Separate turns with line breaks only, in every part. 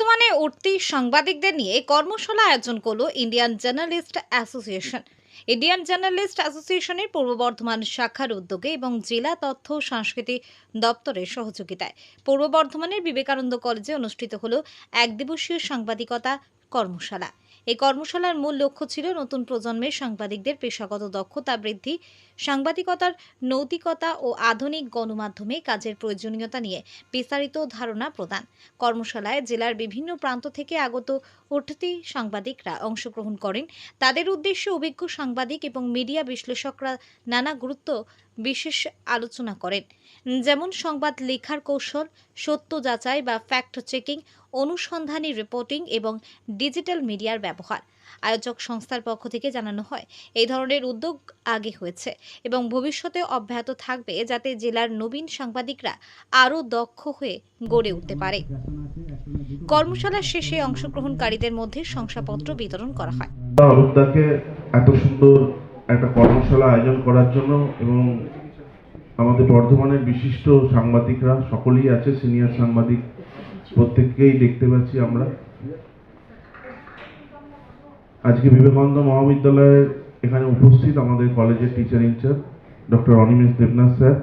বর্তমানে উঠতি সাংবাদিকদের নিয়ে কর্মশালা আয়োজন করল Indian journalist association Indian journalist অ্যাসোসিয়েশনের পূর্ব বর্ধমান শাখার উদ্যোগে এবং জেলা তথ্য সংস্কৃতি দপ্তরের সহযোগিতায়। পূর্ব বর্ধমানের বিবেকানন্দ কলেজে অনুষ্ঠিত হল এক দিবসীয় সাংবাদিকতা কর্মশালা। এই কর্মশালার মূল লক্ষ্য ছিল নতুন প্রজন্মের সাংবাদিকদের পেশাগত দক্ষতা বৃদ্ধি, সাংবাদিকতার নৈতিকতা ও আধুনিক গণমাধ্যমে কাজের প্রয়োজনীয়তা নিয়ে বিস্তারিত ধারণা প্রদান। কর্মশালায় জেলার বিভিন্ন প্রান্ত থেকে আগত উঠতি সাংবাদিকরা অংশগ্রহণ করেন। তাদের উদ্দেশ্যে অভিজ্ঞ সাংবাদিক এবং মিডিয়া বিশ্লেষকরা নানা গুরুত্ব বিশেষ আলোচনা করেন। যেমন সংবাদ লেখার কৌশল সত্য যাচাই বা ফ্যাক্ট চেকিং অনুসন্ধানী রিপোর্টিং এবং ডিজিটাল মিডিয়ার ব্যবহার। আয়োজক সংস্থার পক্ষ থেকে জানানো হয়, এই ধরনের উদ্যোগ আগে হয়েছে এবং ভবিষ্যতে অব্যাহত থাকবে যাতে জেলার নবীন সাংবাদিকরা আরও দক্ষ হয়ে গড়ে উঠতে পারে। কর্মশালা শেষে অংশগ্রহণকারীদের মধ্যে শংসাপত্র বিতরণ করা হয়।
এত সুন্দর একটা কর্মশালা আয়োজন করার জন্য এবং আমাদের বর্ধমানের বিশিষ্ট সাংবাদিকরা, সকলেই আছে সিনিয়র সাংবাদিক, প্রত্যেককেই দেখতে পাচ্ছি আমরা। আজকে বিবেকানন্দ মহাবিদ্যালয়ের এখানে উপস্থিত আমাদের কলেজের teacher in-charge doctor Animesh Debnath sir.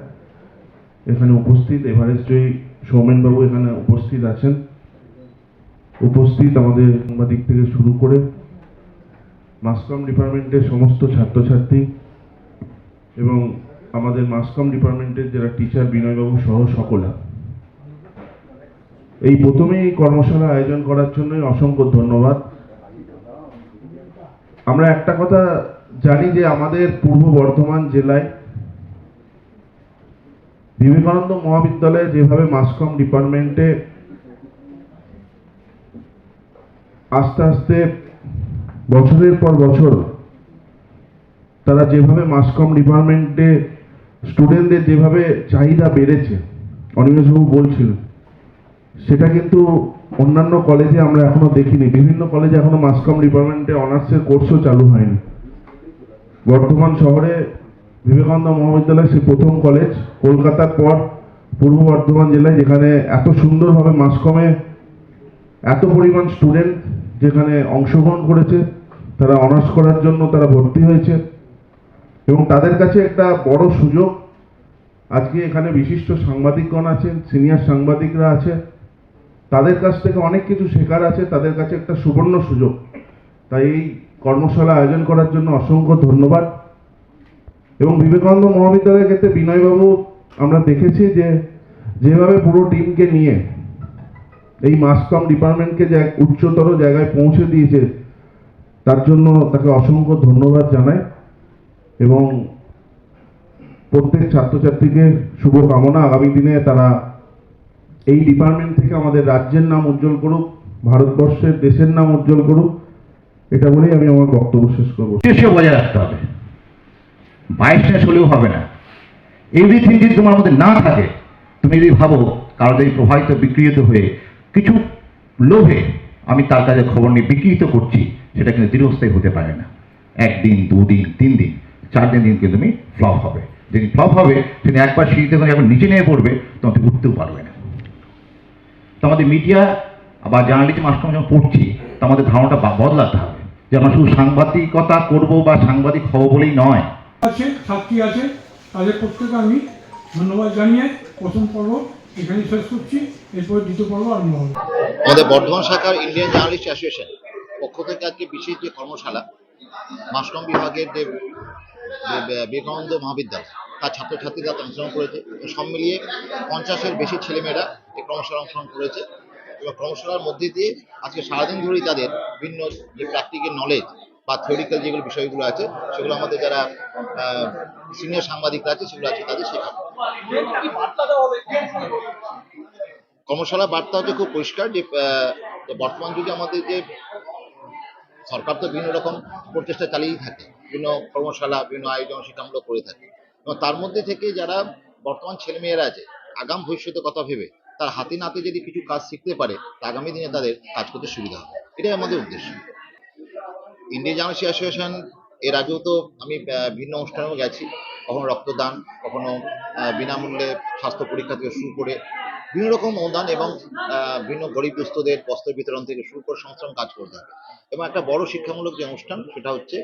এখানে উপস্থিত এভারেস্ট জয়ী সৌমেনবাবু এখানে উপস্থিত আছেন। উপস্থিত আমাদের সাংবাদিক থেকে শুরু করে মাসকম ডিপার্টমেন্টের সমস্ত ছাত্রছাত্রী এবং আমাদের মাসকম ডিপার্টমেন্টের যারা টিচার বিনয়বাবু সহ সকলে, এই প্রথমেই এই কর্মশালা আয়োজন করার জন্যই অসংখ্য ধন্যবাদ। আমরা একটা কথা জানি যে আমাদের পূর্ব বর্ধমান জেলায় বিবেকানন্দ মহাবিদ্যালয়ে যেভাবে মাসকম ডিপার্টমেন্টে আস্তে আস্তে বছরের পর বছর তারা যেভাবে মাসকম ডিপার্টমেন্টে স্টুডেন্টদের যেভাবে চাহিদা বেড়েছে, অনিমেষবাবু বলছিলেন, সেটা কিন্তু অন্যান্য কলেজে আমরা এখনও দেখিনি। বিভিন্ন কলেজে এখনও মাসকম ডিপার্টমেন্টে অনার্সের কোর্সও চালু হয়নি। বর্ধমান শহরে বিবেকানন্দ মহাবিদ্যালয় সে প্রথম কলেজ কলকাতার পর পূর্ব বর্ধমান জেলায়, যেখানে এত সুন্দরভাবে মাসকমে এত পরিমাণ স্টুডেন্ট যেখানে অংশগ্রহণ করেছে, তারা অনার্স করার জন্য তারা ভর্তি হয়েছে। এবং তাদের কাছে একটা বড় সুযোগ। আজকে এখানে বিশিষ্ট সাংবাদিকগণ আছেন, সিনিয়র সাংবাদিকরা আছে। তাদের কাছ থেকে অনেক কিছু শেখার আছে, তাদের কাছে একটা সুবর্ণ সুযোগ। তাই এই কর্মশালা আয়োজন করার জন্য অসংখ্য ধন্যবাদ। এবং বিবেকানন্দ মহাবিদ্যালয়ের ক্ষেত্রে বিনয়বাবু, আমরা দেখেছি যে যেভাবে পুরো টিমকে নিয়ে এই মাসকম ডিপার্টমেন্টকে যে উচ্চতর জায়গায় পৌঁছে দিয়েছে, তার জন্য তাকে অসংখ্য ধন্যবাদ জানাই। এবং প্রত্যেক ছাত্রছাত্রীকে শুভকামনা। আগামী দিনে তারা এই ডিপার্টমেন্ট থেকে আমাদের রাজ্যের নাম উজ্জ্বল করুক, ভারতবর্ষের দেশের নাম উজ্জ্বল করুক, এটা বলেই আমি আমার বক্তব্য শেষ করব।
উদ্দেশ্য বজায় রাখতে হবে। বাইশনেস হলেও হবে না। এভরিথিং যদি তোমার মধ্যে না থাকে, তুমি যদি ভাবো কারও যদি প্রভাবিত, বিকৃত হয়ে কিছু লোভে আমি তার কাছে খবর নিয়ে বিকৃত করছি, সেটা কিন্তু দীর্ঘস্থায়ী হতে পারে না। একদিন, দুদিন তিন দিন চার দিন দিন কিন্তু তুমি ফ্লপ হবে। যেদিন ফ্লপ হবে সেদিন একবার সিঁড়িতে করে একবার নিচে নিয়ে পড়বে তখন তুমি উঠতেও পারবে না। তো আমাদের মিডিয়া বা জার্নালিজম মাঝখানে যখন পড়ছি তো আমাদের ধারণাটা বদলাতে হবে। যে আমরা শুধু সাংবাদিকতা করব বা সাংবাদিক হব বলেই নয়।
আছে ছাত্রী আছে তাদের প্রত্যেকে আমি ধন্যবাদ জানিয়ে প্রথম পর্ব এখানে শেষ করছি। এরপর দ্বিতীয় পর্ব আরম্ভ হবে।
আমাদের বর্ধমান শাখার ইন্ডিয়ান জার্নালিস্ট অ্যাসোসিয়েশন পক্ষ থেকে আজকে বিশেষ যে কর্মশালা মাসকম বিভাগের যে বিবেকানন্দ মহাবিদ্যালয়। তার ছাত্রছাত্রীরা অংশগ্রহণ করেছে। সব মিলিয়ে পঞ্চাশের বেশি ছেলেমেয়েরা এই কর্মশালা অংশগ্রহণ করেছে। এবং কর্মশালার মধ্যে দিয়ে আজকে সারাদিন ধরেই তাদের বিভিন্ন যে প্র্যাকটিক্যাল নলেজ বা থিওরিক্যাল যেগুলো বিষয়গুলো আছে, সেগুলো আমাদের যারা সিনিয়র সাংবাদিকরা আছে, সেগুলো আছে তাদের শেখা কর্মশালা বার্তা হচ্ছে খুব পরিষ্কার যে বর্তমান যুগে আমাদের যে সরকার তো বিভিন্ন রকম প্রচেষ্টা চালিয়েই থাকে। বিভিন্ন কর্মশালা, বিভিন্ন আয়োজন সেটামূলক করে থাকে। এবং তার মধ্যে থেকে যারা বর্তমান ছেলেমেয়েরা আছে, আগাম ভবিষ্যতের কথা ভেবে, তার হাতে নাতে যদি কিছু কাজ শিখতে পারে আগামী দিনে তাদের কাজ করতে সুবিধা হবে। এটাই আমাদের উদ্দেশ্য। ইন্ডিয়ান জার্নালিস্ট অ্যাসোসিয়েশন এর আগেও তো আমি ভিন্ন অনুষ্ঠানেও গেছি। কখনো রক্তদান, কখনো বিনামূল্যে স্বাস্থ্য পরীক্ষা থেকে শুরু করে বিভিন্ন রকম অনুদান এবং বিভিন্ন গরিব দুস্থদের বস্ত্র বিতরণ থেকে শুরু করে সমস্ত কাজ করে থাকে। এবং একটা বড় শিক্ষামূলক যে অনুষ্ঠান, সেটা হচ্ছে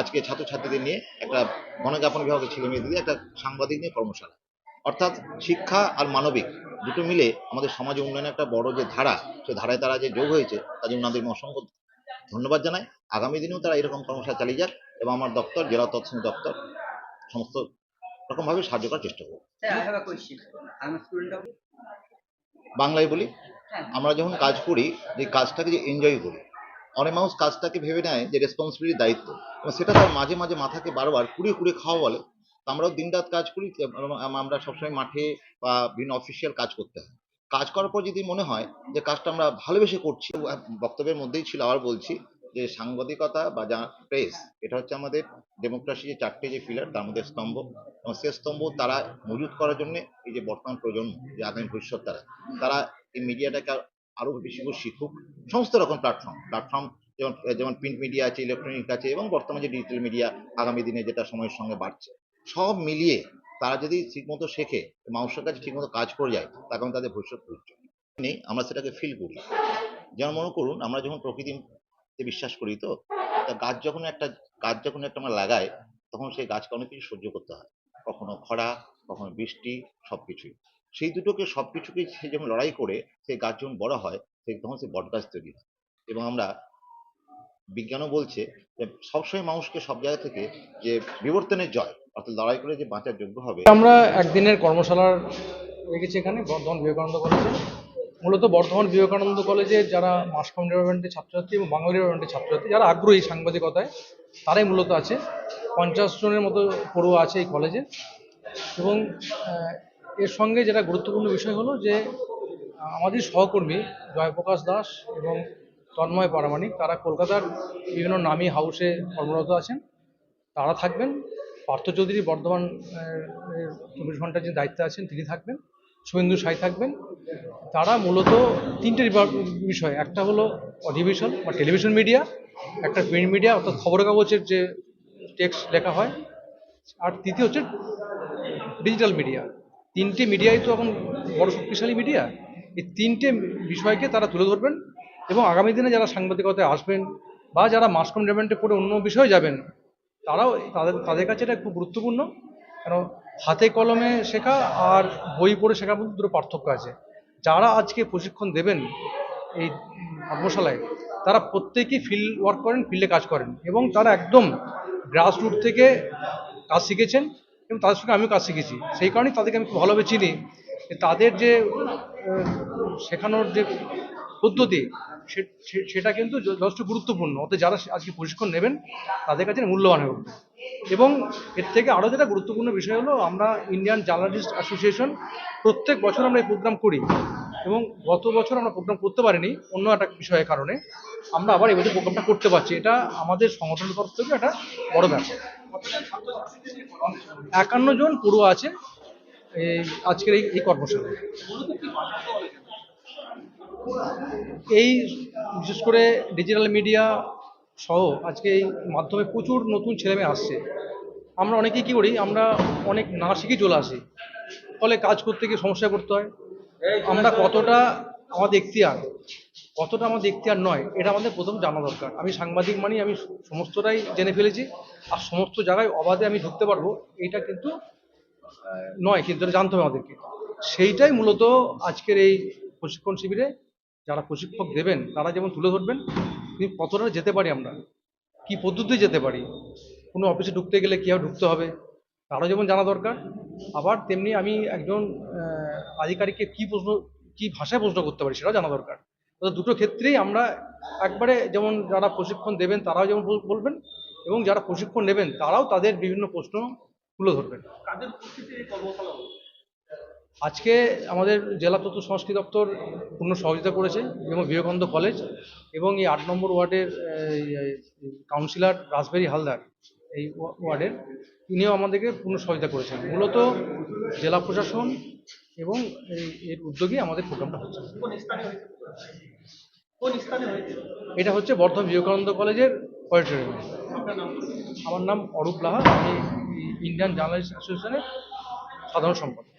আজকে ছাত্রছাত্রীদের নিয়ে একটা গণজ্ঞাপন বিভাগের ছেলে মেয়েদের একটা সাংবাদিক নিয়ে কর্মশালা। অর্থাৎ শিক্ষা আর মানবিক দুটো মিলে আমাদের সমাজ উন্নয়নে একটা বড় যে ধারা সে ধারায় তারা যে যোগ হয়েছে তার জন্য ওনাদের অসংখ্য ধন্যবাদ জানাই। আগামী দিনেও তারা এরকম কর্মশালা চালিয়ে যাক এবং আমার দপ্তর জেলা তৎসম দপ্তর সমস্ত রকমভাবে সাহায্য করার চেষ্টা করব. বাংলায় বলি আমরা যখন কাজ করি যে কাজটাকে যে এনজয় করি অনেক মানুষ কাজটাকে ভেবে নেয় যে রেসপন্সিবিলিটি দায়িত্ব। সেটা তার মাঝে মাঝে মাথাকে বারবার কুড়িয়ে কুড়িয়ে খাওয়া বলে। আমরাও দিনরাত কাজ করি আমরা সবসময় মাঠে বা বিভিন্ন অফিসিয়াল কাজ করতে হয়। কাজ করার পর যদি মনে হয় যে কাজটা আমরা ভালোবেসে করছি বক্তব্যের মধ্যেই ছিল আবার বলছি যে সাংবাদিকতা বা যা প্রেস এটা হচ্ছে আমাদের ডেমোক্রেসি যে চারটে যে পিলার তার মধ্যে স্তম্ভ। এবং সে স্তম্ভ তারা মজুত করার জন্য এই যে বর্তমান প্রজন্ম, যে আগামী ভবিষ্যৎ তারা তারা এই মিডিয়াটাকে আরও বেশি করে শিখুক। সমস্ত রকম প্ল্যাটফর্ম প্ল্যাটফর্ম যেমন যেমন প্রিন্ট মিডিয়া আছে ইলেকট্রনিক আছে এবং বর্তমানে যে ডিজিটাল মিডিয়া আগামী দিনে যেটা সময়ের সঙ্গে বাড়ছে। সব মিলিয়ে তারা যদি ঠিকমতো শেখে, মানুষের কাছে ঠিকমতো কাজ করে যায় তখন তাদের ভবিষ্যৎ উজ্জ্বল নেই, আমরা সেটাকে ফিল করি। যেমন মনে করুন, আমরা যখন প্রকৃতিতে বিশ্বাস করি তো, তা গাছ যখন একটা, গাছ যখন একটা আমরা লাগাই, তখন সেই গাছকে অনেক কিছু সহ্য করতে হয়। কখনো খরা, কখনো বৃষ্টি সব কিছুই সেই দুটোকে সব কিছুকে সে যখন লড়াই করে, সেই গাছ যখন বড় হয়, সেই তখন সে বট গাছ তৈরি হয়। এবং আমরা বিজ্ঞানও বলছে যে সবসময় মানুষকে সব জায়গা থেকে যে বিবর্তনের জয়, অর্থাৎ লড়াই করে যে বাঁচার যোগ্য হবে।
আমরা একদিনের কর্মশালার রেখেছি এখানে, বর্ধমান বিবেকানন্দ কলেজে। মূলত বর্ধমান বিবেকানন্দ কলেজে যারা মাস কম ডিপার্টমেন্টের ছাত্রছাত্রী এবং বাংলা ডিপার্টমেন্টের ছাত্রছাত্রী, যারা আগ্রহী সাংবাদিকতায়, তারাই মূলত আছে। পঞ্চাশ জনের মতো পড়ুয়া আছে এই কলেজে। এবং এর সঙ্গে যেটা গুরুত্বপূর্ণ বিষয় হলো যে, আমাদের সহকর্মী জয়প্রকাশ দাস এবং তন্ময় পারামানিক তারা কলকাতার বিভিন্ন নামী হাউসে কর্মরত আছেন। তারা থাকবেন। পার্থ চৌধুরী বর্ধমান চব্বিশ ঘণ্টার যে দায়িত্বে আছেন, তিনি থাকবেন। শুভেন্দু সাই থাকবেন। তারা মূলত তিনটে বিষয়। একটা হলো অডিভিশন বা টেলিভিশন মিডিয়া, একটা প্রিন্ট মিডিয়া, অর্থাৎ খবরের কাগজের যে টেক্সট লেখা হয়। আর তৃতীয় হচ্ছে ডিজিটাল মিডিয়া। তিনটে মিডিয়াই তো এখন বড় শক্তিশালী মিডিয়া। এই তিনটে বিষয়কে তারা তুলে ধরবেন এবং আগামী দিনে যারা সাংবাদিকতায় আসবেন বা যারা মাস কমিটমেন্টে পড়ে অন্য বিষয়ে যাবেন, তারাও তাদের তাদের কাছে এটা খুব গুরুত্বপূর্ণ। কেন হাতে কলমে শেখা আর বই পড়ে শেখার মধ্যে দুটো পার্থক্য আছে। যারা আজকে প্রশিক্ষণ দেবেন এই কর্মশালায়, তারা প্রত্যেকেই ফিল্ড ওয়ার্ক করেন, ফিল্ডে কাজ করেন এবং তারা একদম গ্রাসরুট থেকে কাজ শিখেছেন। এবং তাদের সঙ্গে আমিও কাজ শিখেছি। সেই কারণেই তাদেরকে আমি খুব ভালোভাবে চিনি। তাদের যে শেখানোর যে পদ্ধতি সেটা কিন্তু যথেষ্ট গুরুত্বপূর্ণ। অত যারা আজকে প্রশিক্ষণ নেবেন, তাদের কাছে মূল্যবান হয়ে উঠবে এবং এর থেকে আরও যেটা গুরুত্বপূর্ণ বিষয় হলো, আমরা ইন্ডিয়ান জার্নালিস্ট অ্যাসোসিয়েশন প্রত্যেক বছর আমরা এই প্রোগ্রাম করি। এবং গত বছর আমরা প্রোগ্রাম করতে পারিনি, অন্য একটা বিষয়ের কারণে। আমরা আবার এবছর প্রোগ্রামটা করতে পারছি। এটা আমাদের সংগঠনের তরফ থেকে একটা বড় ব্যাপার। একান্ন জন পড়ুয়া আছে এই আজকের এই এই কর্মশালায় এই বিশেষ করে ডিজিটাল মিডিয়া সহ আজকে এই মাধ্যমে প্রচুর নতুন ছেলেমেয়ে আসছে। আমরা অনেকেই কী করি, আমরা অনেক না শিখে চলে আসি। ফলে কাজ করতে গিয়ে সমস্যায় পড়তে হয়। আমরা কতটা আমাদের এখতিয়ার কতটা আমাদের এখতিয়ার নয়, এটা আমাদের প্রথম জানা দরকার। আমি সাংবাদিক মানি, আমি সমস্তটাই জেনে ফেলেছি, আর সমস্ত জায়গায় অবাধে আমি ঢুকতে পারব, এটা কিন্তু নয়, কিন্তু এটা জানতে হবে আমাদেরকে। সেইটাই মূলত আজকের এই প্রশিক্ষণ শিবিরে যারা প্রশিক্ষক দেবেন, তারা যেমন তুলে ধরবেন, কিন্তু কতটা যেতে পারি আমরা? কি পদ্ধতি যেতে পারি? কোনো অফিসে ঢুকতে গেলে কীভাবে ঢুকতে হবে? তারও যেমন জানা দরকার। আবার তেমনি আমি একজন আধিকারিককে কী প্রশ্ন, কী ভাষায় প্রশ্ন করতে পারি সেটাও জানা দরকার। দুটো ক্ষেত্রেই আমরা একবারে যেমন যারা প্রশিক্ষণ দেবেন তারাও যেমন বলবেন এবং যারা প্রশিক্ষণ নেবেন তারাও তাদের বিভিন্ন প্রশ্ন তুলে ধরবেন আজকে আমাদের জেলা তথ্য সংস্কৃতি দপ্তর পূর্ণ সহযোগিতা করেছে এবং বিবেকানন্দ কলেজ এবং এই আট নম্বর ওয়ার্ডের কাউন্সিলর রাসবেরি হালদার এই ওয়ার্ডের তিনিও আমাদেরকে পূর্ণ সহযোগিতা করেছেন। মূলত জেলা প্রশাসন এবং এই এর উদ্যোগে আমাদের প্রোগ্রামটা হচ্ছে। এটা হচ্ছে বর্ধমান বিবেকানন্দ কলেজের অডিটোরিয়ামে। আমার নাম অরূপ লাহা আমি ইন্ডিয়ান জার্নালিস্ট অ্যাসোসিয়েশনের সাধারণ সম্পাদক।